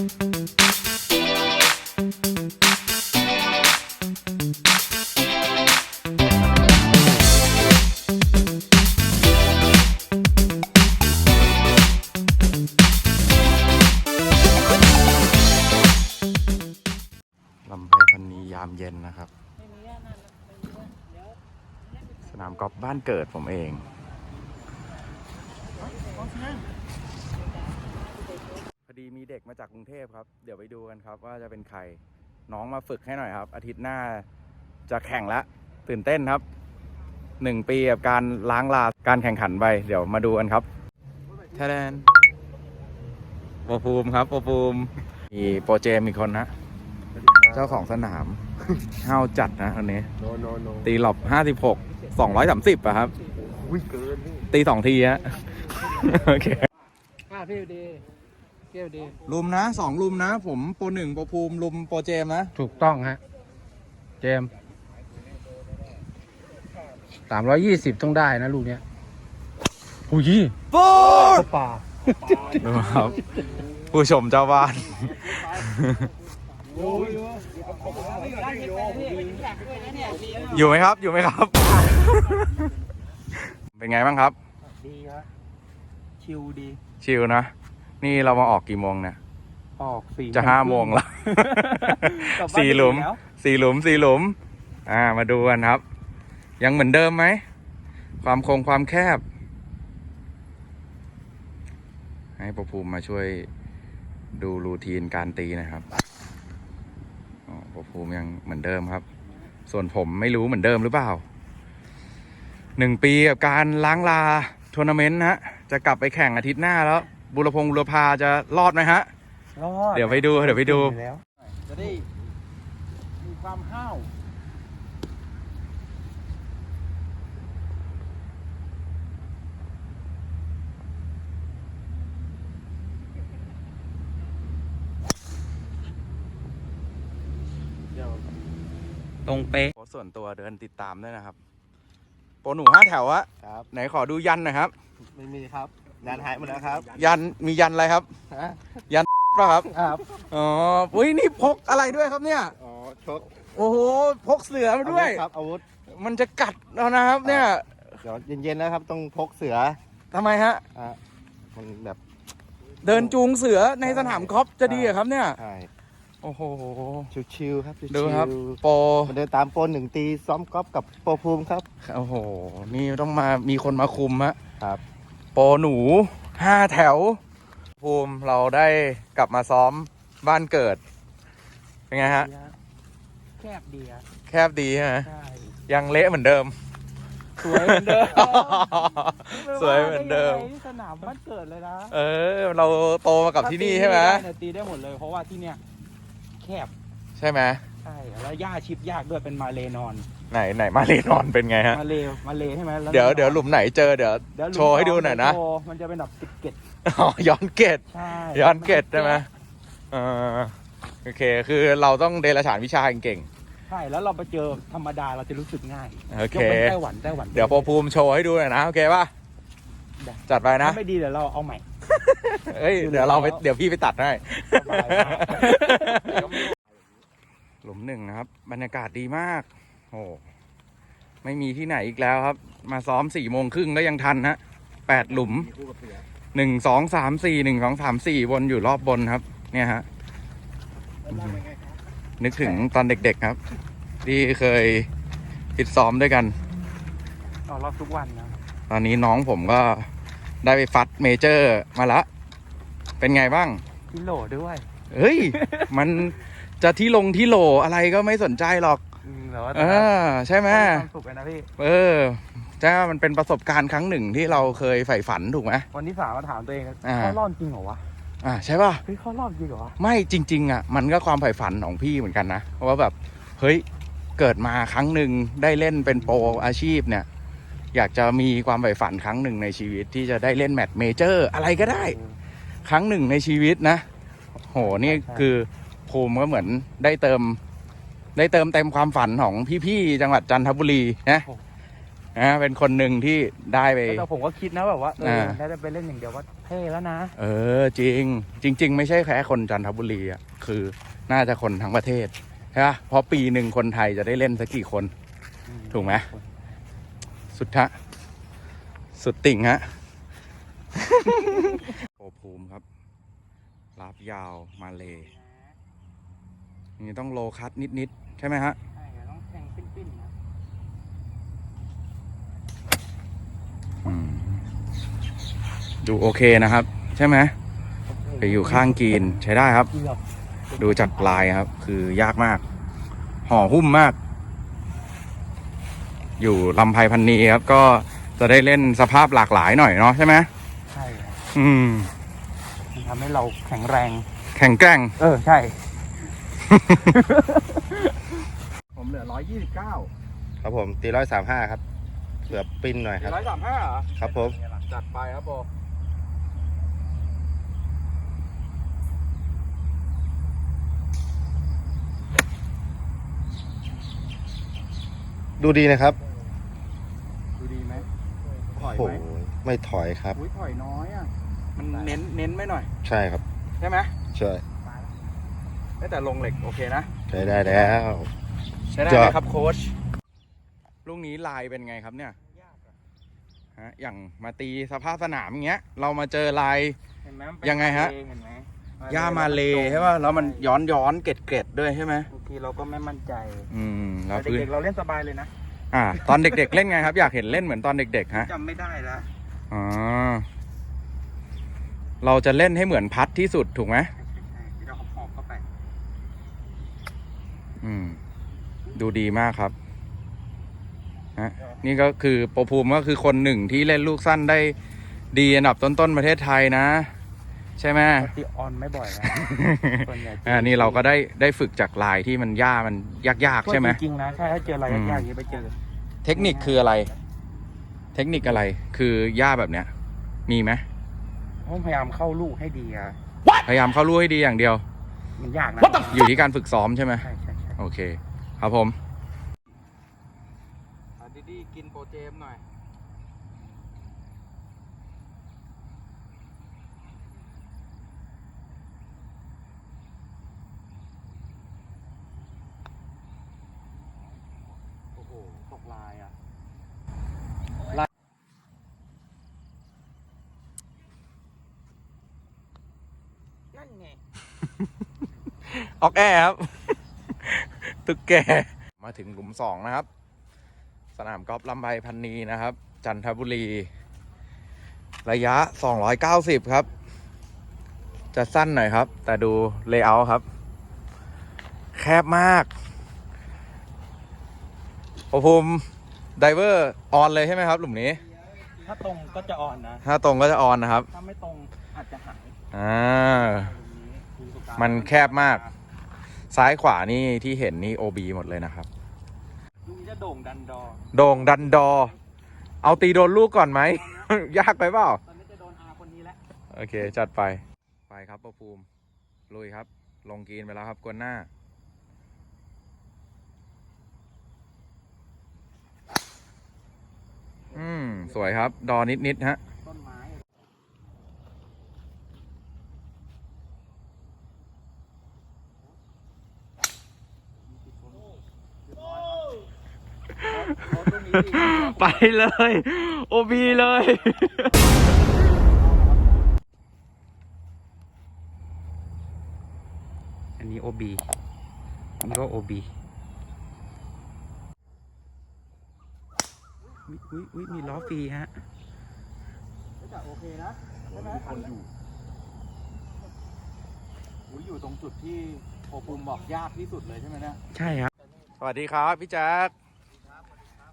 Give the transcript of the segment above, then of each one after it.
ลำไพพันนียามเย็นนะครับ สนามกอล์ฟบ้านเกิดผมเอง ดีมีเด็กมาจากกรุงเทพครับ เดี๋ยวไปดูกันครับ ว่าจะเป็นใคร น้องมาฝึกให้หน่อยครับ อาทิตย์หน้าจะแข่งแล้วตื่นเต้นครับหนึ่งปีกับการล้างลาการแข่งขันไปเดี๋ยวมาดูกันครับแทแดนโปรภูมิครับโปรภูมิมีโปรเจมอีกคนนะเจ้าของสนามห้าวจัดนะอันนี้โนโนโนตีหลบห้าสิบหกสองร้อยสามสิบอะครับอุ้ยเกินนี่ตีสองทีฮะโอเคอ่าพี่ดี เกี่ยวดีลุมนะสองลุมนะ ผมโปรหนึ่งโปรภูมิลุมโปรเจมนะถูกต้องฮะ เจมสามร้อยยี่สิบต้องได้นะลูกเนี้ยอุ้ยโป๊ดป่าดูครับ ผู้ชมเจ้าบ้าน อยู่ไหมครับ อยู่ไหมครับ เป็นไงบ้างครับ ดีครับ ชิวดี ชิลนะ นี่เรามาออกกี่โมงเนี่ย ออกสี่จะห้าโมงแล้วกลับบ้านสี่หลุมดึกแล้วสี่หลุมสี่หลุม อ่า มาดูกันครับ ยังเหมือนเดิมไหม ความคงความแคบ ให้ประภูมิมาช่วยดูรูทีนการตีนะครับอ๋อประภูมิยังเหมือนเดิมครับ ส่วนผมไม่รู้เหมือนเดิมหรือเปล่า หนึ่งปีกับการล้างลาทัวร์นาเมนต์นะฮะจะกลับไปแข่งอาทิตย์หน้าแล้ว บุรพงษ์บุรพาจะรอดไหมฮะ รอดเดี๋ยวไปดูเดี๋ยวไปดูแล้ว จะได้มีความห้าวตรงเป๊ะ โพสต์ส่วนตัวเดินติดตามด้วยนะครับ โปรหนูห้าแถวอะครับ ไหนขอดูยันหน่อยครับ ไม่มีครับ งานหายหมดแล้วครับ ยันมียันอะไรครับฮะป่ะครับ ครับ อ๋ออุ้ยนี่พกอะไรด้วยครับเนี่ย อ๋อชกโอ้โห พกเสือมาด้วยอาวุธครับอาวุธ มันจะกัดแล้วนะครับ เนี่ย เดี๋ยวเย็นๆแล้วครับต้องพกเสือทำไมฮะ อะมันแบบเดินจูงเสือในสนามกอล์ฟจะดีเหรอครับเนี่ย ใช่โอ้โห ชิวๆครับชิวๆดูครับ โปรมันเดินตามโปรหนึ่งตีซ้อมกอล์ฟกับโปรภูมิครับ โอ้โห นี่ต้องมามีคนมาคุมฮะ ครับ โปรหนูห้าแถว ภูมิเราได้กลับมาซ้อมบ้านเกิด เป็นไงฮะ แคบดีอะแคบดีใช่ไหมใช่ยังเละเหมือนเดิม สวยเหมือนเดิมสวยเหมือนเดิมไได้ยังไงที่สนามบ้านเกิดเลยนะเออ เราโตมากับที่นี่ใช่ไหมถ้าตีด้เนี่ยตีได้หมดเลย เพราะว่าที่เนี่ยแคบใช่ไหมใช่แล้วหญ้าชิปยากด้วยเป็นมาเลนอน ไหนไหนมาเลนอนเป็นไงฮะ มาเลมาเลใช่ไหมแล้เดี๋ยวเดี๋ยวหลุมไหนเจอเดี๋ยวเดี๋ยวลุมโชว์ให้ดูหน่อยนะ โชว์มันจะเป็นแบบติดเกตอ๋อย้อนเกตใช่ย้อนเกตใช่ไหมเออโอเค คือเราต้องเดรัจฉานวิชาเก่งใช่ แล้วเราไปเจอธรรมดาเราจะรู้สึกง่ายๆโอยเค กเป็นไต้หวันไต้หวันเดี๋ยวพอภูมิโชว์ให้ดูหน่อยนะโอเคป่ะได้จัดไปนะถ้าไม่ดีเดี๋ยวเราเอาใหม่ เอ้ยเดี๋ยวเราไปเดี๋ยวพี่ไปตัดให้ สบายมาก หลุมหนึ่งนะครับ บรรยากาศดีมาก โอ้ไม่มีที่ไหนอีกแล้วครับ มาซ้อมสี่โมงครึ่งก็ยังทันฮะแปดหลุมหนึ่งสองสามสี่หนึ่งสองสามสี่วนอยู่รอบบนครับ เนี่ยฮะนึกถึงตอนเด็กๆครับ ที่เคยฟิตซ้อมด้วยกันออกรอบทุกวันนะตอนนี้น้องผมก็ได้ไปฟัดเมเจอร์มาละ เป็นไงบ้างกิโลด้วย เฮ้ย มันจะที่ลงที่โหลอะไรก็ไม่สนใจหรอก อืมแต่ว่าเออใช่ไหม ความสุขเลยนะพี่ เออจ้ามันเป็นประสบการณ์ครั้งหนึ่งที่เราเคยใฝ่ฝันถูกไหม วันที่สามมาถามตัวเองอ่า เขารอดจริงเหรอวะอ่าใช่ป่ะ เฮ้ยเขารอดจริงเหรอวะไม่จริง ๆ อะ มันก็ความใฝ่ฝันของพี่เหมือนกันนะว่าแบบ เฮ้ย เกิดมาครั้งหนึ่งได้เล่นเป็นโปรอาชีพเนี่ย อยากจะมีความใฝ่ฝันครั้งหนึ่งในชีวิตที่จะได้เล่นแมตช์เมเจอร์อะไรก็ได้ ครั้งหนึ่งในชีวิตนะ โห นี่คือภูมิก็เหมือนได้เติม ได้เติมเต็มความฝันของพี่ๆจังหวัดจันทบุรีนะนะเป็นคนหนึ่งที่ได้ไป แต่ผมก็คิดนะแบบว่าเอออ่าได้ไปเล่นอย่างเดียวว่าเท่แล้วนะ เออจริง จริง ๆ ไม่ใช่แค่คนจันทบุรีอะคือน่าจะคนทั้งประเทศใช่ปะเพราะปีหนึ่งคนไทยจะได้เล่นสักกี่คน ถูกไหมสุดทะสุดติ่งฮะโอภูมิครับลาบยาวมาเลยอย่าง นี้ต้องโลคัตนิดๆใช่ไหมฮะใช่ต้องแข่งปิ้นๆนะอืมดูโอเคนะครับ ใช่ไหมไปอยู่ข้างกรีนใช้ได้ครับเกือบดูจากลายครับ คือยากมาก ห่อหุ้มมาก อยู่ลำไพพันนีครับ ก็จะได้เล่นสภาพหลากหลายหน่อยเนาะใช่ไหมใช่ครับอืมมันทำให้เราแข็งแรง แข็งแกร่ง เออใช่ ผมเหลือร้อยยี่สิบเก้าครับผมตีร้อยสามห้าครับเผื่อปิ้นหน่อยครับ ร้อยสามห้าเหรอครับผมจัดไปครับโบดูดีนะครับดูดีไหมถอยโอ้ไหมโหไม่ถอยครับ อุ้ยถอยน้อยอะมันเน้นเน้นไม่หน่อย ใช่ครับ ใช่ไหมใช่เอ้ย แต่ลงเหล็กโอเคนะ ใช้ได้แล้ว ใช้ได้จ้ะไหมครับโค้ชลูกนี้ลายเป็นไงครับเนี่ยฮะอย่างมาตีสภาพสนามอย่างเงี้ย เรามาเจอลายเห็นไหมมันเป็นยังไงฮะเห็นไหมย่ามาเลใช่ป่ะแล้วมันย้อนย้อนเกล็ดเกล็ดๆด้วยใช่ไหมบางทีเราก็ไม่มั่นใจ อืมแล้วแต่พื้นเด็กๆเราเล่นสบายเลยนะอ่า ตอนเด็ก ๆ เล่นไงครับ อยากเห็นเล่นเหมือนตอนเด็ก ๆ ฮะจำไม่ได้แล้วอ๋อเราจะเล่นให้เหมือนพัดที่สุดถูกไหม ที่เราหอบๆเข้าไป อืม ดูดีมากครับฮะนี่ก็คือโปรภูมิก็คือคนหนึ่งที่เล่นลูกสั้นได้ดีอันดับต้นๆประเทศไทยนะ ใช่ไหมตีออนไม่บ่อยนะส่วนใหญ่อ่านี่เราก็ได้ได้ฝึกจากลายที่มันย่ามันยากๆใช่ไหมจริงๆนะใช่ถ้าเจออะไรอืมยากๆอย่างนี้ไปเจอ เทคนิคคืออะไร เทคนิคอะไรคือย่าแบบเนี้ย มีไหมต้องพยายามเข้าลูกให้ดีอะพยายามเข้ารู้ให้ดีอย่างเดียว มันยากนะอยู่ที่การฝึกซ้อมใช่ไหมใช่ใช่ใช่โอเค ครับผมดีดีกินโปรเจมหน่อย โอ้โห ตกลายอะ นั่นไง ออกแอร์ครับ ตึกแก มาถึงหลุมสองนะครับ สนามกอล์ฟลำไพพันนีนะครับ จันทบุรี ระยะ 290 ครับ จะสั้นหน่อยครับ แต่ดูเลเยอร์ครับ แคบมากโอภูมิไดเวอร์ออนเลยใช่ไหมครับ หลุมนี้ ถ้าตรงก็จะอ่อนนะ ถ้าตรงก็จะออนนะครับ ถ้าไม่ตรงอาจจะหายอ่าตรงนี้คือประสบการณ์มันแคบมาก ซ้ายขวานี่ที่เห็นนี่ OB หมดเลยนะครับลูกนี้จะโด่งดันดอ โด่งดันดอ เอาตีโดนลูกก่อนไหม ยากไปเปล่า ตอนนี้จะโดนอาคนนี้แล้ว โอเค จัดไป ไปครับประภูมิลุยครับ ลงกรีนไปแล้วครับกวนหน้า อืม สวยครับ ดอนิดนิดๆฮะ ต้น ไม้เอาตรงนี้ดิไปเลย โอบีเลย อันนี้ OB อันนี้ก็ OB อุ้ยอุ้ยอุ้ยมีล้อฟรีฮะแต่โอเคนะใช่ไหมคนอยู่อุ้ยอยู่ตรงจุดที่โอภูมิบอกยากที่สุดเลยใช่ไหมเนี่ยใช่ครับ สวัสดีครับ พี่แจ็ค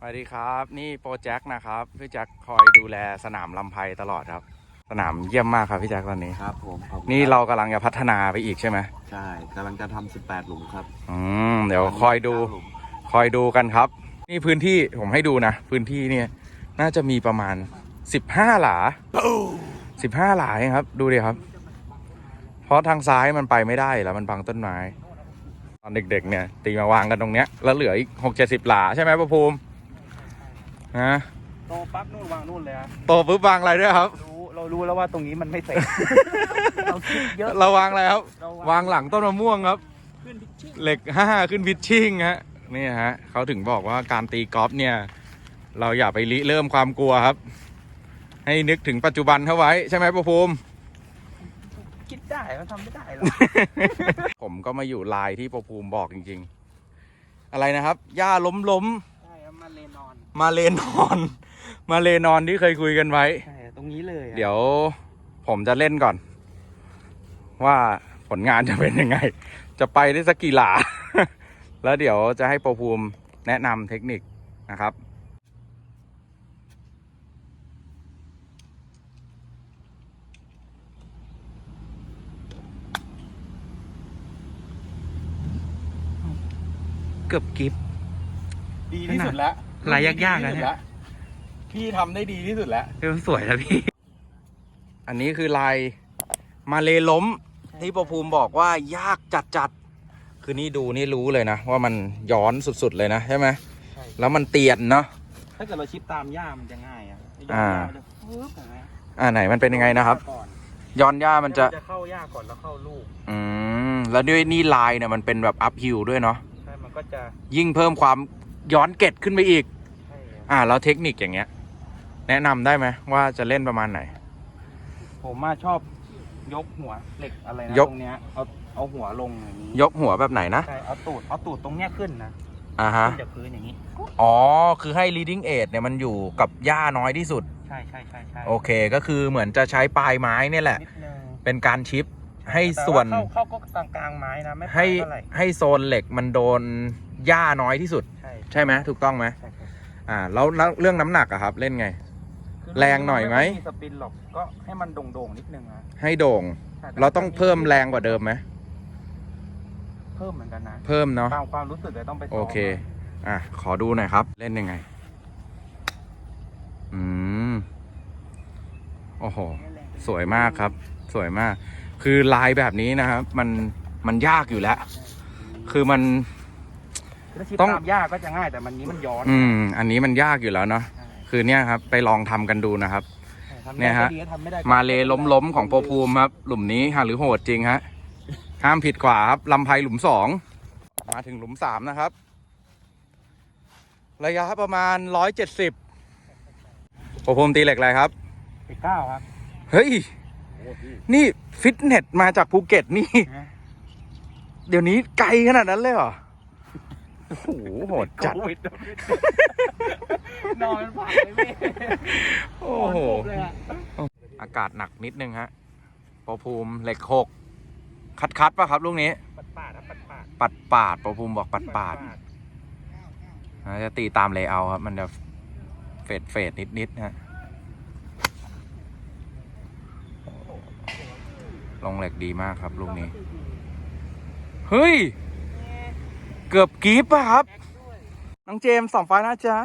สวัสดีครับ นี่โปรแจ็คนะครับพี่แจ็คคอยดูแลสนามลำไพตลอดครับ สนามเยี่ยมมากครับพี่แจ็คตอนนี้ ครับผมขอบคุณนี่คบเรากำลังจะพัฒนาไปอีกใช่ไหมใช่กำลังจะทำ18 หลุมครับอืมเดี๋ยวคอยดู หลุมคอยดูกันครับ นี่พื้นที่ผมให้ดูนะ พื้นที่เนี่ยน่าจะมีประมาณสิบห้าหลาสิบห้าหลาเองครับ ดูดิครับ เพราะทางซ้ายมันไปไม่ได้แล้วมันบังต้นไม้ ตอนเด็กๆเนี่ย ตีมาวางกันตรงเนี้ยแล้วเหลืออีกหกเจ็ดสิบหลาใช่ไหมประภูมิ ฮะโตปั๊บนู่นวางนู่นเลยฮะโตปุ๊บวางอะไรด้วยครับ รู้เรารู้แล้วว่าตรงนี้มันไม่เสร็จเราคิดเยอะ เราวางอะไรครับ เราวางหลังต้นมะม่วงครับ ขึ้นพิชชิ่งเหล็กห้าขึ้นพิชชิ่งฮะนี่ฮะเขาถึงบอกว่าการตีกอล์ฟเนี่ย เราอย่าไปริเริ่มความกลัวครับ ให้นึกถึงปัจจุบันเข้าไว้ ใช่ไหมประภูมิ คิดได้มันทำไม่ได้หรอกผมก็มาอยู่ลายที่ประภูมิบอกจริง ๆ อะไรนะครับหญ้าล้มล้มใช่ครับมา เลนอนๆมาเลนอน มาเลนอนที่เคยคุยกันไว้ ใช่ตรงนี้เลยอะเดี๋ยวผมจะเล่นก่อน ว่าผลงานจะเป็นยังไง จะไปได้สักกี่หลา แล้วเดี๋ยวจะให้ประภูมิแนะนำเทคนิคนะครับ เกือบกิฟ ดีที่สุดแล้วลายยากๆดีนะที่สุดเนี่ยแล้วพี่ทำได้ดีที่สุดแล้ว เออสวยแล้วพี่ อันนี้คือลายมาเลล้ม ที่ประภูมิบอกว่ายากจัดจัดๆคือนี่ดูนี่รู้เลยนะ ว่ามันย้อนสุดๆเลยนะใช่ไหมใช่ แล้วมันเตียนเนาะ ถ้าเกิดเราชิปตามย่ามันจะง่ายอะไอ้ย้อนอ่าย่า มันจะปึ๊บเห็นไหมอ่าไหนมันเป็นยังไงนะครับ ก่อนย้อนย่ามันจะจะเข้าย่าก่อนแล้วเข้าลูกอืม แล้วด้วยนี่ลายเนี่ยมันเป็นแบบอัพฮิลด้วยเนาะ ใช่มันก็จะยิ่งเพิ่มความ ย้อนเกตขึ้นไปอีก ใช่ครับอ่าแล้วเทคนิคอย่างเงี้ย แนะนำได้ไหมว่าจะเล่นประมาณไหน ผมมาชอบยกหัวเหล็กอะไรนะยก ตรงเนี้ยเอาเอาหัวลงอย่างนี้ยกหัวแบบไหนนะใช่เอาตูดเอาตูดตรงเนี้ยขึ้นนะอ่าฮะขึ้นจากพื้นอย่างนี้ อ๋อคือให้ leading edge เนี่ยมันอยู่กับหญ้าน้อยที่สุด ใช่ใช่ใช่ใช่โอเคก็คือเหมือนจะใช้ปลายไม้เนี่ยแหละ นิดนึงเป็นการชิปให้แต่ส่วนเข้าเข้าก็กลางกลางๆไม้นะไม่ให้เท่าไหร่ให้โซนเหล็กมันโดน หญ้าน้อยที่สุด ใช่ใช่ไหมถูกต้องไหมใช่ใช่อ่าแล้วแล้วเรื่องน้ำหนักอะครับ เล่นไงคือแรงหน่อยไหมมีสปินหรอกก็ให้มันโด่งๆนิดนึงนะให้โด่ง ใช่แต่เราต้องเพิ่มแรงกว่าเดิมไหมเพิ่มเหมือนกันนะเพิ่มเนาะตามความรู้สึกเลยต้องไปซ้มโอเค อะขอดูหน่อยครับ เล่นยังไง อืมโอ้โห สวยมากครับ สวยมาก คือลายแบบนี้นะครับ มันมันยากอยู่แล้ว คือมันคือ ถ้าชิปต้อง ตามยากก็จะง่ายแต่มันนี้มันย้อนอืม อันนี้มันยากอยู่แล้วเนาะใช่คือเนี่ยครับ ไปลองทำกันดูนะครับ ใช่ทำเนี่ได้ยฮะ ก็ดีทำไม่ได้ก็มาเลล้มล้มๆของโปรภูมิครับ หลุมนี้หาหรือโหดจริงฮะห้ามผิดขวาครับลำไพหลุมสองมาถึงหลุมสามนะครับ ระยะประมาณร้อยเจ็ดสิบโปรภูมิตีเหล็กอะไรครับไปเก้าครับเฮ้ยนี่ฟิตเนสมาจากภูเก็ตนี่ นะเดี๋ยวนี้ไกลขนาดนั้นเลยเหรอ โอ้โหโหดจัด โควิดนอนผ่านเลยพี่โอ้โหนนปุ๊บเลยอะอากาศหนักนิดนึงฮะโปรภูมิเหล็กหก คัดคัดๆป่ะครับลูกนี้ ปัดปาดครับปัดปาดปัดปาดโปรภูมิบอกปัดปาดอ่าจะตีตามเลเยอร์ครับ มันจะเฟดเฟดนิดนิดๆฮะ ลงเหล็กดีมากครับลูกนี้ เฮ้ย เกือบกรี๊บป่ะครับ น้องเจมส์สองไฟล์นะจ๊ะ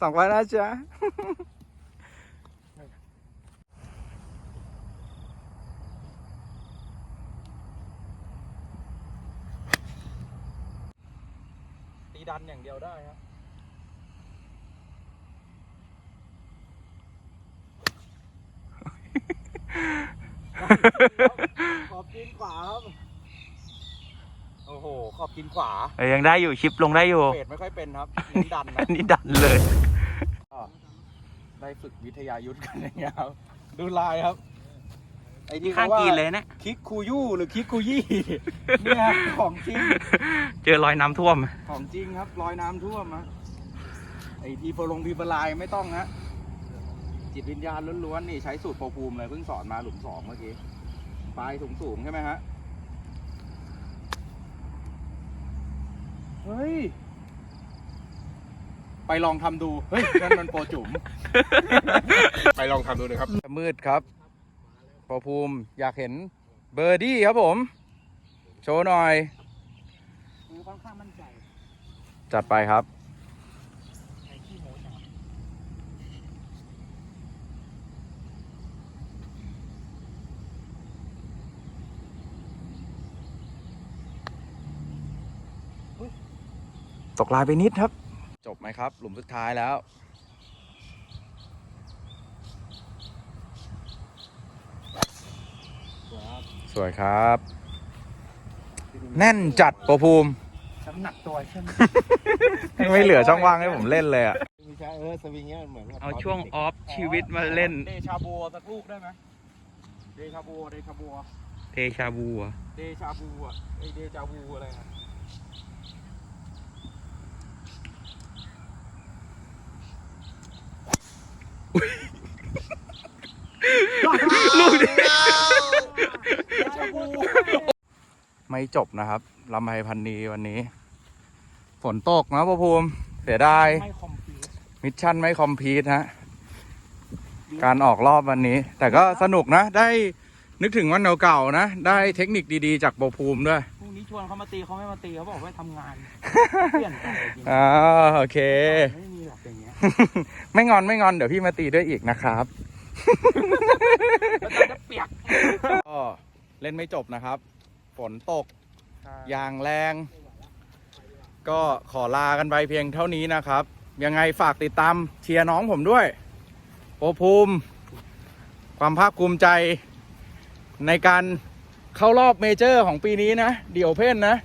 สองไฟล์นะจ๊ะ ตีดันอย่างเดียวได้ครับ ขอบกินขวาครับโอ้โห ขอบกินขวาเออยังได้อยู่ชิปลงได้อยู่เฟดไม่ค่อยเป็นครับเน้นดันนะอันนี้ดันเลย ก็ได้ฝึกวิทยายุทธกันอย่างเงี้ยครับดูลายครับ ไอ้ที่ข้าเขางว่ากีนเลยนะคิกคูยู่หรือคิกคูยี่เนี่ยของจริง เจอรอยน้ำท่วม ของจริงครับรอยน้ำท่วมฮะไอ้ทีโฟลงพีฟลายไม่ต้องฮะจิตวิญญาณล้วนๆนี่ใช้สูตรโปรภูมิเลยเพิ่งสอนมาหลุมสองเมื่อกี้ปลายสูงๆใช่ไหมฮะ เฮ้ย ไปลองทำดู เฮ้ย นั่นมันโปรจุ๋ม ไปลองทำดูนะครับ มืดครับโปรภูมิอยากเห็นเบอร์ดี้ครับผม โชว์หน่อยคือค่อนข้างมั่นใจ จัดไปครับ ตกลายไปนิดครับ จบไหมครับ หลุมสุดท้ายแล้ว สวยครับ แน่นจัดประภูมินหนักตัวใช่ไหมไม่เหลือช่องว่างให้ผมเล่นเลยอะเอเอาช่วงออฟชีวิตมาเล่น เดชาบัวสักลูกได้ไหมเดชาบัวเดชาบัวเดชาบัวเดชาบัวเดชาบัวอะไร ลูกนี้เดชาบูไม่จบนะครับลำไพพันนีวันนี้ ฝนตกนะโปรภูมิ เสียดาย ไม่คอมพลีทมิชชั่นไม่คอมพลีทฮะ การออกรอบวันนี้ แต่ก็สนุกนะ ได้นึกถึงวันเก่าๆนะ ได้เทคนิคดีๆ จากโปรภูมิด้วย พรุ่งนี้ชวนเขามาตีเขาไม่มาตีเขาบอกว่าทำงาน เปลี่ยนใจจริงอ่าโอเค ไม่ ไม่งอนไม่งอนเดี๋ยวพี่มาตีด้วยอีกนะครับแล้วจะเปียกก็เล่นไม่จบนะครับ ฝนตกอย่างแรง ก็ขอลากันไปเพียงเท่านี้นะครับ ยังไงฝากติดตามเชียร์น้องผมด้วยโอภูมิ ความภาคภูมิใจในการเข้ารอบเมเจอร์ของปีนี้นะ เดี่ยวเพ่นนะ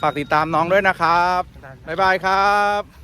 ฝากติดตามน้องด้วยนะครับ บ๊ายบายครับ